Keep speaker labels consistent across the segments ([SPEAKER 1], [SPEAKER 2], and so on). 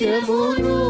[SPEAKER 1] 学不
[SPEAKER 2] 会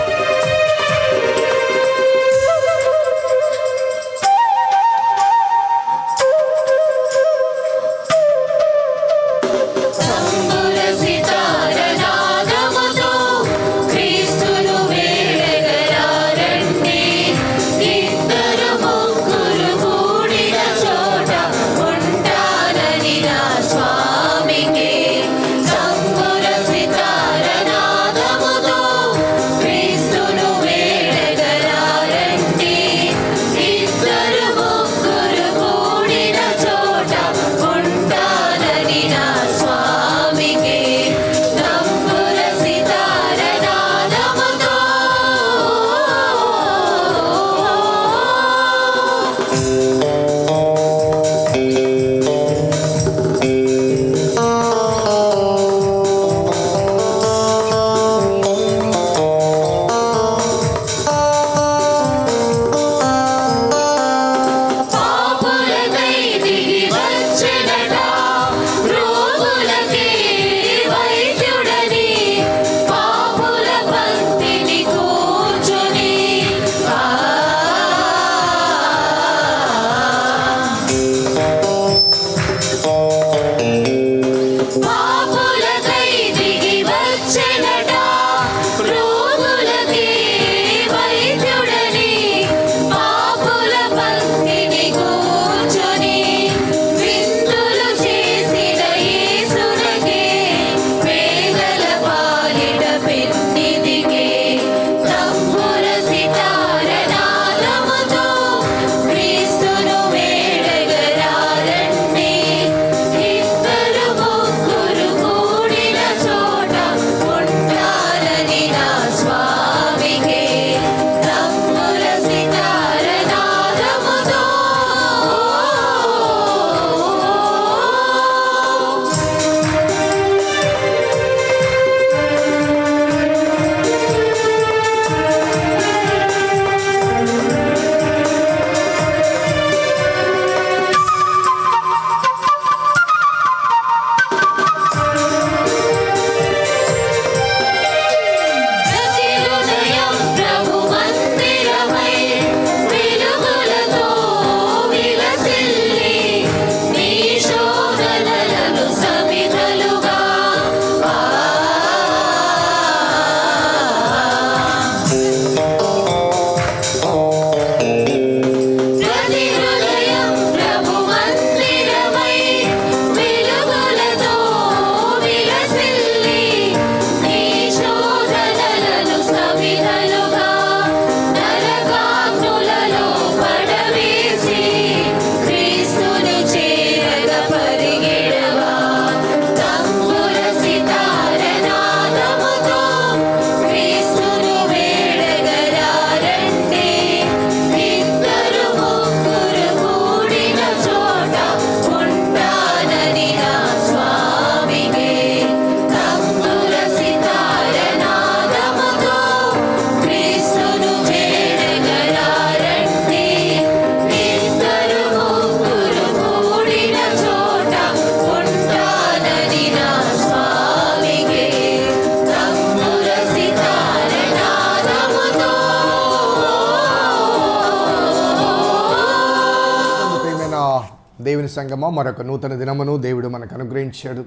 [SPEAKER 3] సంగమ మరొక నూతన దినమును దేవుడు మనకు అనుగ్రహించాడు.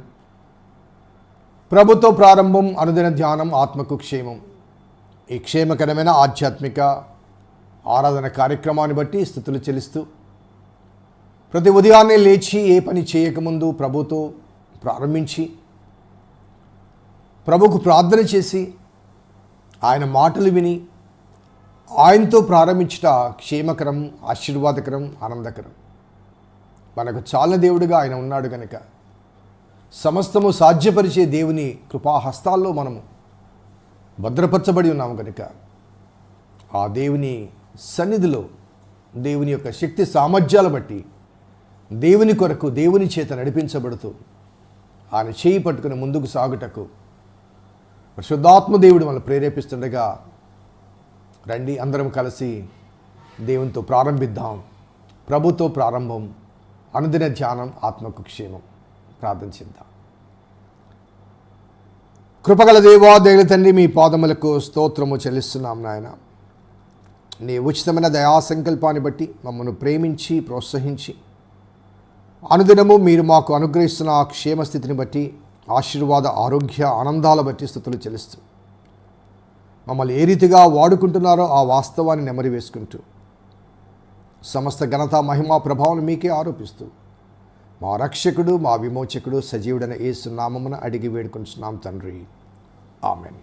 [SPEAKER 3] ప్రభుత్వ ప్రారంభం అనుదిన ధ్యానం ఆత్మకు క్షేమం. ఈ క్షేమకరమైన ఆధ్యాత్మిక ఆరాధన కార్యక్రమాన్ని బట్టి స్థుతులు చెల్లిస్తూ ప్రతి ఉదయాన్నే లేచి ఏ పని చేయకముందు ప్రభుతో ప్రారంభించి ప్రభుకు ప్రార్థన చేసి ఆయన మాటలు విని ఆయనతో ప్రారంభించుట క్షేమకరం ఆశీర్వాదకరం ఆనందకరం. మనకు చాలా దేవుడిగా ఆయన ఉన్నాడు కనుక సమస్తము సాధ్యపరిచే దేవుని కృపాహస్తాల్లో మనము భద్రపరచబడి ఉన్నాము కనుక ఆ దేవుని సన్నిధిలో దేవుని యొక్క శక్తి సామర్థ్యాల బట్టి దేవుని కొరకు దేవుని చేత నడిపించబడుతూ ఆయన చేయి పట్టుకుని ముందుకు సాగుటకు పరిశుద్ధాత్మ దేవుడు మనం ప్రేరేపిస్తుండగా రండి అందరం కలిసి దేవునితో ప్రారంభిద్దాం. ప్రభుతో ప్రారంభం. అనుదిన ధ్యానం ఆత్మకు క్షేమం. ప్రార్థన ప్రార్థించిద్దాం కృపగల దేవా దేవుని తండ్రి మీ పాదములకు స్తోత్రము చెల్లిస్తున్నాం నాయన. నీ ఉచితమైన దయా సంకల్పాన్ని బట్టి మమ్మల్ని ప్రేమించి ప్రోత్సహించి అనుదినము మీరు మాకు అనుగ్రహిస్తున్న ఆ క్షేమస్థితిని బట్టి ఆశీర్వాద ఆరోగ్య ఆనందాల బట్టి స్థుతులు చెల్లిస్తూ మమ్మల్ని ఏ రీతిగా వాడుకుంటున్నారో ఆ వాస్తవాన్ని నెమరి వేసుకుంటూ సమస్త ఘనత మహిమా ప్రభావం మీకే ఆరోపిస్తూ మా రక్షకుడు మా విమోచకుడు సజీవుడైన యేసు నామమున అడిగి వేడుకుంటున్నాం తండ్రి. ఆమెన్.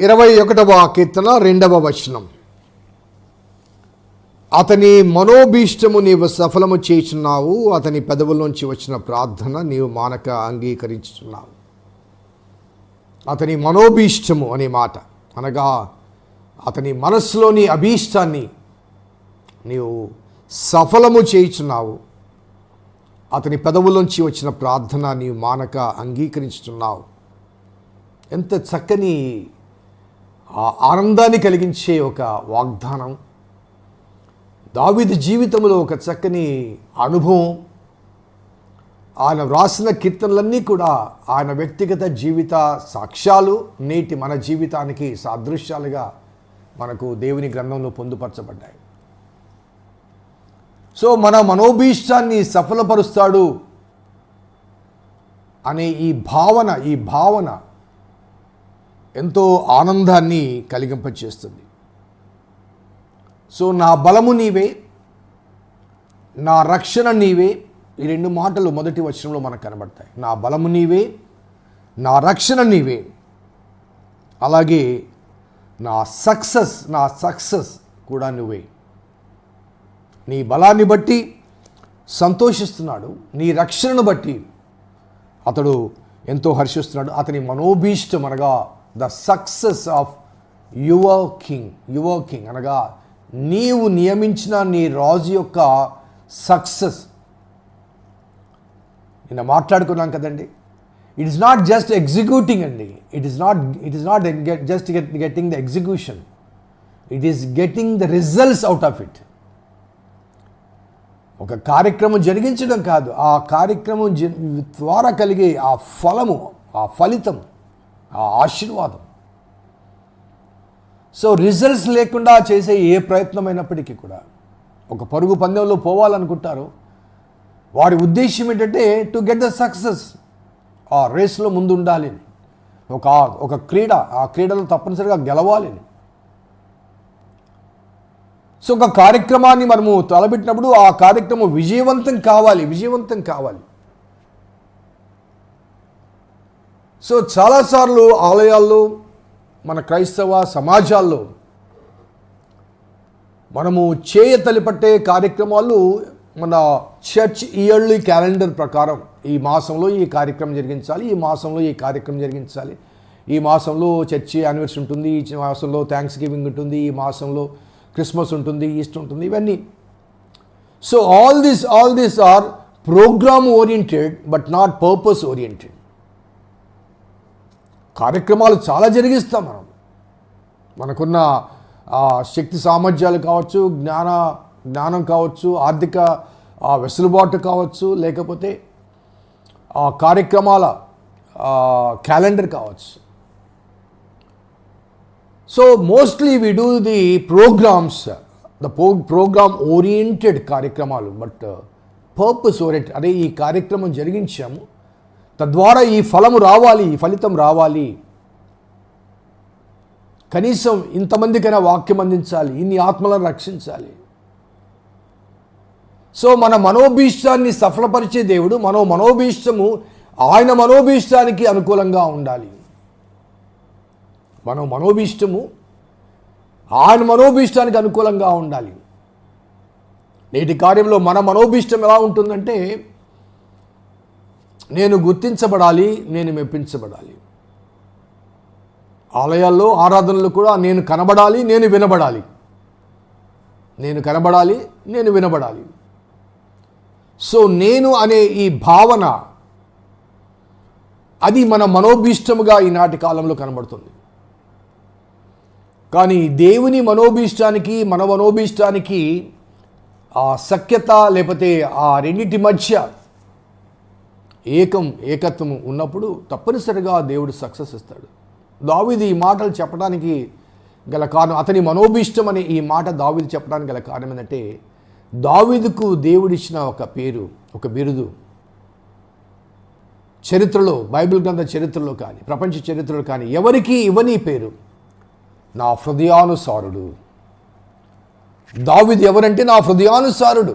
[SPEAKER 3] ఇరవై ఒకటవ కీర్తన రెండవ వచనం. అతని మనోభీష్టము నీవు సఫలము చేస్తున్నావు అతని పెదవుల్లోంచి వచ్చిన ప్రార్థన నీవు మానక అంగీకరించుచున్నావు. అతని మనోభీష్టము అనే మాట అనగా అతని మనస్సులోని అభీష్టాన్ని నీవు సఫలము చేయుచున్నావు. అతని పెదవులోంచి వచ్చిన ప్రార్థన నీవు మానక అంగీకరించుతున్నావు ఎంత చక్కని ఆ ఆనందాన్ని కలిగించే ఒక వాగ్దానం. దావిది జీవితంలో ఒక చక్కని అనుభవం. ఆయన వ్రాసిన కీర్తనలన్నీ కూడా ఆయన వ్యక్తిగత జీవిత సాక్ష్యాలు నేటి మన జీవితానికి సాదృశ్యాలుగా మనకు దేవుని గ్రంథంలో పొందుపరచబడ్డాయి. సో మన మనోభీష్టాన్ని సఫలపరుస్తాడు అనే ఈ భావన ఈ భావన ఎంతో ఆనందాన్ని కలిగింపచేస్తుంది. సో నా బలము నీవే నా రక్షణ నీవే ఈ రెండు మాటలు మొదటి వచనంలో మనకు కనబడతాయి. నా బలము నీవే నా రక్షణ నీవే. అలాగే నా సక్సెస్ నా సక్సెస్ కూడా నువ్వే. నీ బలాన్ని బట్టి సంతోషిస్తున్నాడు నీ రక్షణను బట్టి. అతడు ఎంతో హర్షిస్తున్నాడు. అతని మనోభీష్టం అనగా the success of your king your king అనగా నీవు నియమించిన నీ రాజు యొక్క సక్సెస్. నిన్న మాట్లాడుకున్నాం కదండి. It is not just executing అండి. It is not it is not just get getting the execution it is getting the results out of it ఒక కార్యక్రమం జరిగించడం కాదు ఆ కార్యక్రమం జ- ద్వారా కలిగే ఆ ఫలము ఆ ఫలితం ఆ ఆశీర్వాదం సో రిజల్ట్స్ లేకుండా చేసే ఏ ప్రయత్నమైనప్పటికీ కూడా ఒక పరుగు పందెంలో పోవాలనుకుంటారు వారి ఉద్దేశం ఏంటంటే టు గెట్ ద సక్సెస్ ఆ రేస్లో ముందు ఉండాలి అని. ఒక ఒక క్రీడ ఆ క్రీడలో తప్పనిసరిగా గెలవాలి అని. సో ఒక కార్యక్రమాన్ని మనము తలపెట్టినప్పుడు ఆ కార్యక్రమం విజయవంతం కావాలి విజయవంతం కావాలి. సో చాలాసార్లు ఆలయాల్లో మన క్రైస్తవ సమాజాల్లో మనము చేయ తలిపట్టే కార్యక్రమాలు మన చర్చ్ ఇయర్లీ క్యాలెండర్ ప్రకారం ఈ మాసంలో ఈ కార్యక్రమం జరిగించాలి ఈ మాసంలో ఈ కార్యక్రమం జరిగించాలి. ఈ మాసంలో చర్చి యానివర్సరీ ఉంటుంది ఈ మాసంలో థ్యాంక్స్ గివింగ్ ఉంటుంది ఈ మాసంలో క్రిస్మస్ ఉంటుంది ఈస్ట్ ఉంటుంది ఇవన్నీ. So all this all this are program oriented but not purpose oriented కార్యక్రమాలు చాలా జరిగిస్తాం మనం. మనకున్న శక్తి సామర్థ్యాలు కావచ్చు జ్ఞాన జ్ఞానం కావచ్చు ఆర్థిక వెసులుబాటు కావచ్చు లేకపోతే ఆ కార్యక్రమాల క్యాలెండర్ కావచ్చు. So mostly we do the programs the program oriented కార్యక్రమాలు బట్ పర్పస్ ఓరియంట్ అదే ఈ కార్యక్రమం జరిగించాము తద్వారా ఈ ఫలము రావాలి ఈ ఫలితం రావాలి కనీసం ఇంతమందికైనా వాక్యం అందించాలి ఇన్ని ఆత్మలను రక్షించాలి సో మన మనోభీష్టాన్ని సఫలపరిచే దేవుడు మనో మనోభీష్టము ఆయన మనోభీష్టానికి అనుకూలంగా ఉండాలి మనం మనోభీష్టము ఆయన మనోభీష్టానికి అనుకూలంగా ఉండాలి. నేటి కార్యంలో మన మనోభీష్టం ఎలా ఉంటుందంటే నేను గుర్తించబడాలి నేను మెప్పించబడాలి. ఆలయాల్లో ఆరాధనలు కూడా నేను కనబడాలి నేను వినబడాలి. నేను కనబడాలి నేను వినబడాలి. సో నేను అనే ఈ భావన అది మన మనోభీష్టముగా ఈనాటి కాలంలో కనబడుతుంది. కానీ దేవుని మనోభీష్టానికి మన మనోభీష్టానికి ఆ సఖ్యత లేకపోతే ఆ రెండింటి మధ్య ఏకం ఏకత్వం ఉన్నప్పుడు తప్పనిసరిగా దేవుడు సక్సెస్ ఇస్తాడు. దావిది ఈ మాటలు చెప్పడానికి గల కారణం అతని మనోభీష్టం అనే ఈ మాట దావిది చెప్పడానికి గల కారణం ఏంటంటే దావీదుకు దేవుడిచ్చిన ఒక పేరు ఒక బిరుదు చరిత్రలో బైబిల్ గ్రంథ చరిత్రలో కానీ ప్రపంచ చరిత్రలో కానీ ఎవరికి ఇవ్వని పేరు. నా హృదయానుసారుడు. దావిద్ ఎవరంటే నా హృదయానుసారుడు.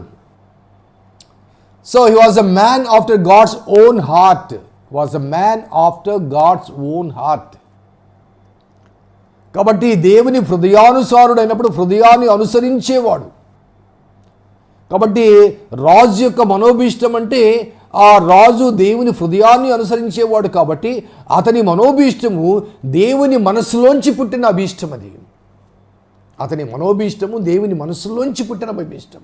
[SPEAKER 3] So he was a man after God's own heart was a man after God's own heart కాబట్టి దేవుని హృదయానుసారుడు అయినప్పుడు హృదయాన్ని అనుసరించేవాడు. కాబట్టి రాజు యొక్క మనోభీష్టం అంటే ఆ రాజు దేవుని హృదయాన్ని అనుసరించేవాడు కాబట్టి అతని మనోభీష్టము దేవుని మనసులోంచి పుట్టిన అభీష్టం అది. అతని మనోభీష్టము దేవుని మనసులోంచి పుట్టిన అభీష్టం.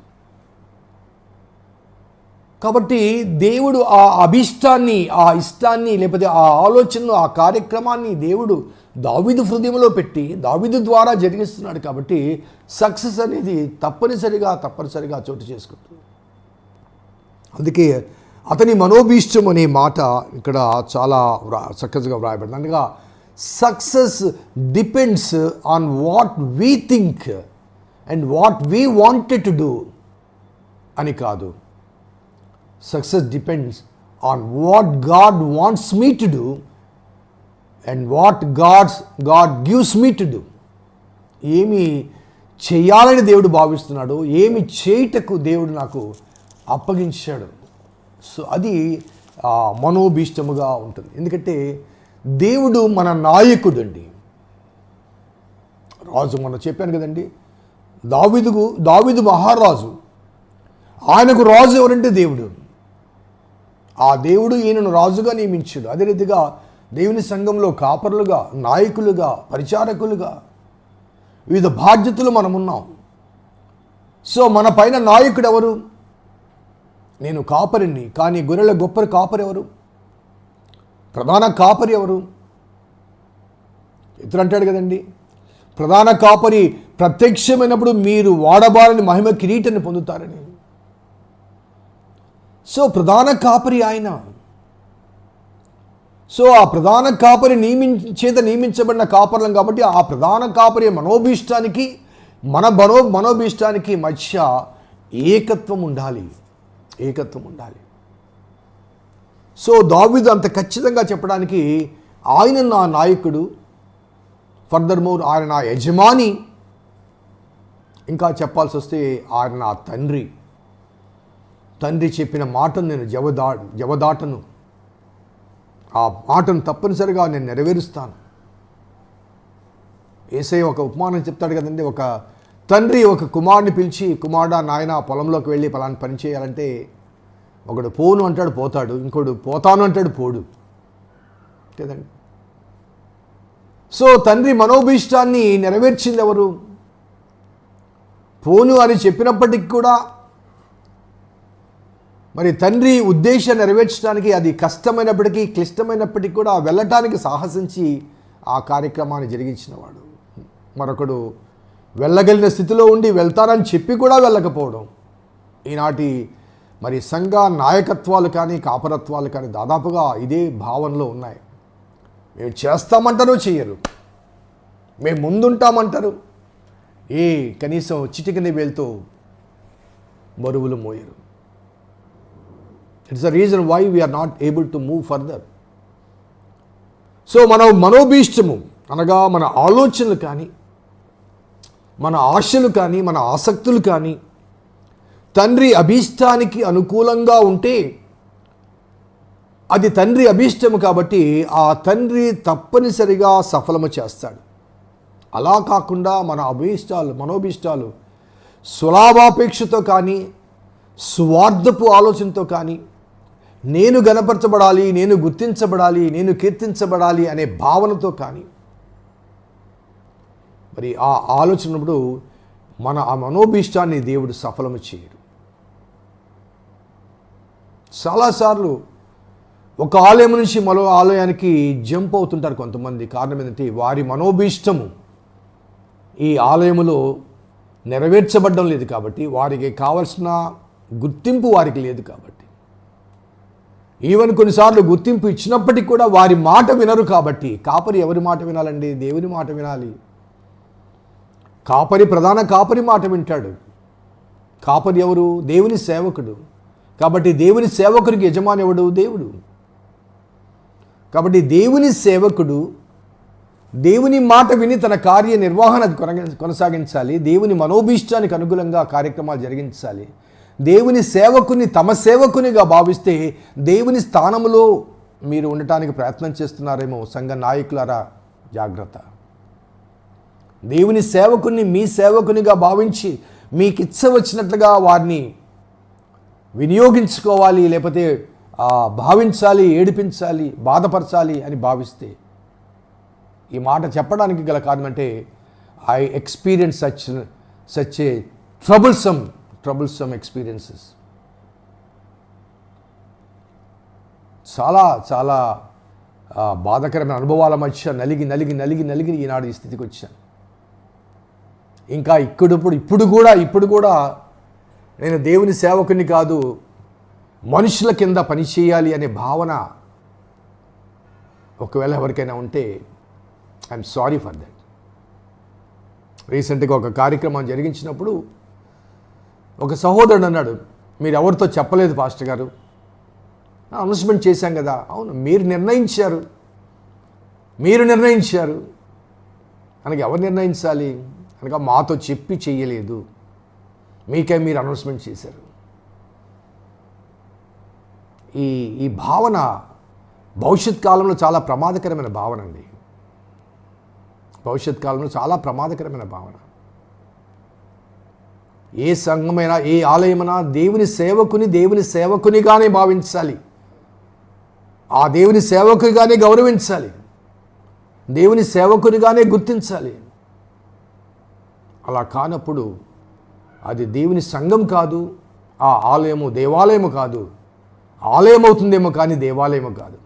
[SPEAKER 3] కాబట్టి దేవుడు ఆ అభీష్టాన్ని ఆ ఇష్టాన్ని లేకపోతే ఆ ఆలోచనను ఆ కార్యక్రమాన్ని దేవుడు దావిదు హృదయంలో పెట్టి దావిదు ద్వారా జరిగిస్తున్నాడు కాబట్టి సక్సెస్ అనేది తప్పనిసరిగా తప్పనిసరిగా చోటు చేసుకుంటుంది. అందుకే అతని మనోభీష్టం అనే మాట ఇక్కడ చాలా వ్రా చక్కగా వ్రాయబడింది. అనగా success depends on what we think and what we wanted to do అని కాదు. Success depends on what God wants me to do and what God's God gives me to do ఏమి చేయాలని దేవుడు భావిస్తున్నాడు ఏమి చేయుటకు దేవుడు నాకు అప్పగించాడు. సో అది మనోభీష్టముగా ఉంటుంది. ఎందుకంటే దేవుడు మన నాయకుడు అండి రాజు మొన్న చెప్పాను కదండి దావిదుకు దావిదు మహారాజు ఆయనకు రాజు ఎవరంటే దేవుడు. ఆ దేవుడు ఈయనను రాజుగా నియమించాడు. అదే రీతిగా దేవుని సంఘంలో కాపరులుగా నాయకులుగా పరిచారకులుగా వివిధ బాధ్యతలు మనం ఉన్నాం సో మన పైన నాయకుడు ఎవరు? నేను కాపరిని కానీ గొర్రెల గొప్ప కాపరి ఎవరు? ప్రధాన కాపరి ఎవరు? ఇతరు అంటాడు కదండి ప్రధాన కాపరి ప్రత్యక్షమైనప్పుడు మీరు వాడబాలని మహిమ కిరీటాన్ని పొందుతారని. సో ప్రధాన కాపరి ఆయన. సో ఆ ప్రధాన కాపరి నియమించ చేత నియమించబడిన కాపర్లం కాబట్టి ఆ ప్రధాన కాపరి మనోభీష్టానికి మన మనో మనోభీష్టానికి మధ్య ఏకత్వం ఉండాలి. ఏకత్వం ఉండాలి. సో దావిదు అంత ఖచ్చితంగా చెప్పడానికి ఆయన నా నాయకుడు ఫర్దర్ మోర్ ఆయన నా యజమాని ఇంకా చెప్పాల్సి వస్తే ఆయన నా తండ్రి. తండ్రి చెప్పిన మాటను నేను జవదా జవదాటను. ఆ మాటను తప్పనిసరిగా నేను నెరవేరుస్తాను. ఏసై ఒక ఉపమానం చెప్తాడు కదండి ఒక తండ్రి ఒక కుమారుని పిలిచి కుమారుడా నాయన పొలంలోకి వెళ్ళి పలాని పని చేయాలంటే ఒకడు పోను అంటాడు పోతాడు. ఇంకోడు పోతాను అంటాడు పోడు. కదండి. సో తండ్రి మనోభీష్టాన్ని నెరవేర్చింది ఎవరు? పోను అని చెప్పినప్పటికి కూడా మరి తండ్రి ఉద్దేశం నెరవేర్చడానికి అది కష్టమైనప్పటికీ క్లిష్టమైనప్పటికీ కూడా వెళ్ళటానికి సాహసించి ఆ కార్యక్రమాన్ని జరిగించినవాడు. మరొకడు వెళ్ళగలిగిన స్థితిలో ఉండి వెళ్తారని చెప్పి కూడా వెళ్ళకపోవడం. ఈనాటి మరి సంఘ నాయకత్వాలు కానీ కాపరత్వాలు కానీ దాదాపుగా ఇదే భావనలో ఉన్నాయి. మేము చేస్తామంటారు చేయరు. మేము ముందుంటామంటారు. ఏ కనీసం చిటికని వేలుతో బరువులు మోయరు. It's the reason why we are not able to move further so మన మనోభీష్టము అనగా మన ఆలోచనలు కానీ మన ఆశలు కానీ మన ఆసక్తులు కానీ తండ్రి అభీష్టానికి అనుకూలంగా ఉంటే అది తండ్రి అభీష్టము కాబట్టి ఆ తండ్రి తప్పనిసరిగా సఫలము చేస్తాడు. అలా కాకుండా మన అభీష్టాలు మనోభీష్టాలు స్వలాభాపేక్షతో కానీ స్వార్థపు ఆలోచనతో కానీ నేను గనపరచబడాలి నేను గుర్తించబడాలి నేను కీర్తించబడాలి అనే భావనతో కానీ మరి ఆ ఆలోచనప్పుడు మన ఆ మనోభీష్టాన్ని దేవుడు సఫలము చేయడు. చాలాసార్లు ఒక ఆలయం నుంచి మరో ఆలయానికి జంప్ అవుతుంటారు కొంతమంది. కారణం ఏంటంటే వారి మనోభీష్టము ఈ ఆలయములో నెరవేర్చబడడం లేదు కాబట్టి వారికి కావలసిన గుర్తింపు వారికి లేదు కాబట్టి. ఈవెన్ కొన్నిసార్లు గుర్తింపు ఇచ్చినప్పటికీ కూడా వారి మాట వినరు కాబట్టి కాపరి ఎవరి మాట వినాలండి? దేవుని మాట వినాలి. కాపరి ప్రధాన కాపరి మాట వింటాడు. కాపరి ఎవరు? దేవుని సేవకుడు. కాబట్టి దేవుని సేవకుడికి యజమాని ఎవడు? దేవుడు. కాబట్టి దేవుని సేవకుడు దేవుని మాట విని తన కార్య నిర్వహణ కొనగ- కొనసాగించాలి. దేవుని మనోభీష్టానికి అనుగుణంగా కార్యక్రమాలు జరిగించాలి. దేవుని సేవకుని తమ సేవకునిగా భావిస్తే దేవుని స్థానంలో మీరు ఉండటానికి ప్రయత్నం చేస్తున్నారేమో సంఘ నాయకులారా జాగ్రత్త. దేవుని సేవకుని మీ సేవకునిగా భావించి మీకు ఇచ్చ వచ్చినట్లుగా వారిని వినియోగించుకోవాలి లేకపోతే భావించాలి ఏడిపించాలి బాధపరచాలి అని భావిస్తే ఈ మాట చెప్పడానికి గల కారణమంటే I experience such such a troublesome troublesome experiences చాలా చాలా బాధకరమైన అనుభవాల మధ్య నలిగి నలిగి నలిగి నలిగి ఈనాడు ఈ స్థితికి వచ్చాను. ఇంకా ఇక్కడిప్పుడు ఇప్పుడు కూడా ఇప్పుడు కూడా నేను దేవుని సేవకుని కాదు మనుషుల కింద పనిచేయాలి అనే భావన ఒకవేళ ఎవరికైనా ఉంటే ఐఎమ్ సారీ ఫర్ దట్ రీసెంట్గా ఒక కార్యక్రమం జరిగించినప్పుడు ఒక సహోదరుడు అన్నాడు మీరు ఎవరితో చెప్పలేదు పాస్టర్ గారు? అనౌన్స్మెంట్ చేశాం కదా. అవును మీరు నిర్ణయించారు. మీరు నిర్ణయించారు. మనకి ఎవరు నిర్ణయించాలి? కనుక మాతో చెప్పి చేయలేదు. మీకే మీరు అనౌన్స్మెంట్ చేశారు. ఈ ఈ భావన భవిష్యత్ కాలంలో చాలా ప్రమాదకరమైన భావన అండి. భవిష్యత్ కాలంలో చాలా ప్రమాదకరమైన భావన. ఏ సంఘమైనా ఏ ఆలయమైనా దేవుని సేవకుని దేవుని సేవకునిగానే భావించాలి. ఆ దేవుని సేవకునిగానే గౌరవించాలి. దేవుని సేవకునిగానే గుర్తించాలి. అలా కానప్పుడు అది దేవుని సంఘం కాదు ఆ ఆలయము దేవాలయము కాదు. ఆలయం అవుతుందేమో కానీ దేవాలయము కాదు.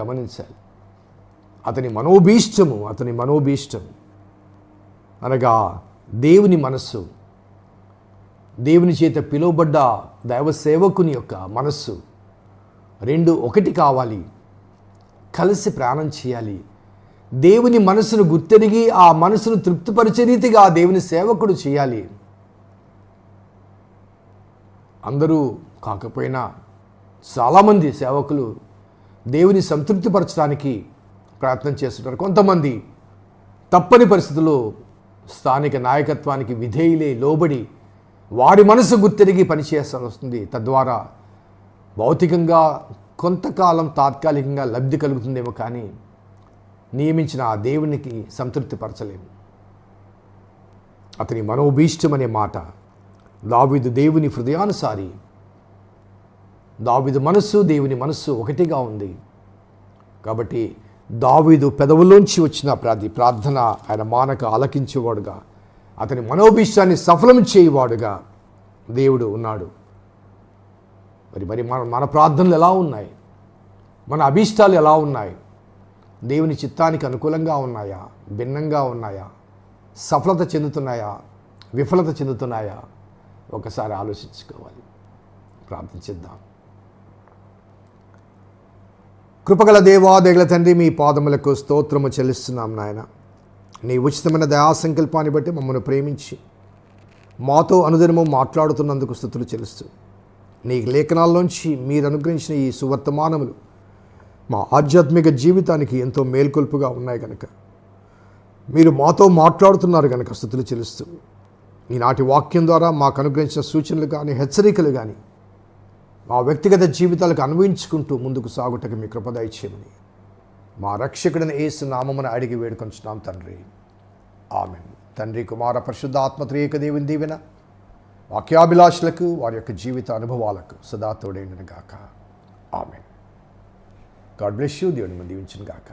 [SPEAKER 3] గమనించాలి. అతని మనోభీష్టము అతని మనోభీష్టము. అనగా దేవుని మనస్సు దేవుని చేత పిలువబడ్డ దైవ సేవకుని యొక్క మనస్సు రెండు ఒకటి కావాలి. కలిసి ప్రాణం చేయాలి. దేవుని మనసును గుర్తెరిగి ఆ మనసును తృప్తిపరిచే రీతిగా దేవుని సేవకుడు చేయాలి. అందరూ కాకపోయినా చాలామంది సేవకులు దేవుని సంతృప్తిపరచడానికి ప్రయత్నం చేస్తుంటారు. కొంతమంది తప్పని పరిస్థితుల్లో స్థానిక నాయకత్వానికి విధేయులే లోబడి వారి మనసు గుర్తెరిగి పనిచేయాల్సి వస్తుంది. తద్వారా భౌతికంగా కొంతకాలం తాత్కాలికంగా లబ్ధి కలుగుతుందేమో కానీ నియమించిన ఆ దేవునికి సంతృప్తిపరచలేము అతని మనోభీష్టం అనే మాట దావిదు దేవుని హృదయానుసారి దావిదు మనస్సు దేవుని మనస్సు ఒకటిగా ఉంది. కాబట్టి దావీదు పెదవుల్లోంచి వచ్చిన ప్రాది ప్రార్థన ఆయన మానక ఆలకించేవాడుగా అతని మనోభీష్టాన్ని సఫలం చేయవాడుగా దేవుడు ఉన్నాడు. మరి మరి మన మన ప్రార్థనలు ఎలా ఉన్నాయి? మన అభీష్టాలు ఎలా ఉన్నాయి? దేవుని చిత్తానికి అనుకూలంగా ఉన్నాయా? భిన్నంగా ఉన్నాయా? సఫలత చెందుతున్నాయా? విఫలత చెందుతున్నాయా? ఒకసారి ఆలోచించుకోవాలి. ప్రార్థించిద్దాం కృపగల దేవా దేగల తండ్రి మీ పాదములకు స్తోత్రము చెల్లిస్తున్నాం నాయన. నీ ఉచితమైన దయా సంకల్పాన్ని బట్టి మమ్మల్ని ప్రేమించి మాతో అనుదినము మాట్లాడుతున్నందుకు స్థుతులు చెల్లిస్తూ నీ లేఖనాల్లోంచి మీరు అనుగ్రహించిన ఈ సువర్తమానములు మా ఆధ్యాత్మిక జీవితానికి ఎంతో మేల్కొల్పుగా ఉన్నాయి కనుక మీరు మాతో మాట్లాడుతున్నారు కనుక స్థుతులు చెల్లిస్తూ. ఈనాటి వాక్యం ద్వారా మాకు అనుగ్రహించిన సూచనలు కానీ హెచ్చరికలు కానీ మా వ్యక్తిగత జీవితాలకు అన్వయించుకుంటూ ముందుకు సాగుటకు మీ కృపదయచేయమని మా రక్షకుడిని ఏసు నామమున అడిగి వేడుకొంచున్నాం తండ్రి. ఆమె తండ్రి కుమార పరిశుద్ధ ఆత్మత్రేక దేవుని దీవెన వాక్యాభిలాషులకు వారి యొక్క జీవిత అనుభవాలకు సదా తోడైండును గాక ఆమెన్. గాడ్ బ్లెస్ యూ దేవుని దీవించిన గాక.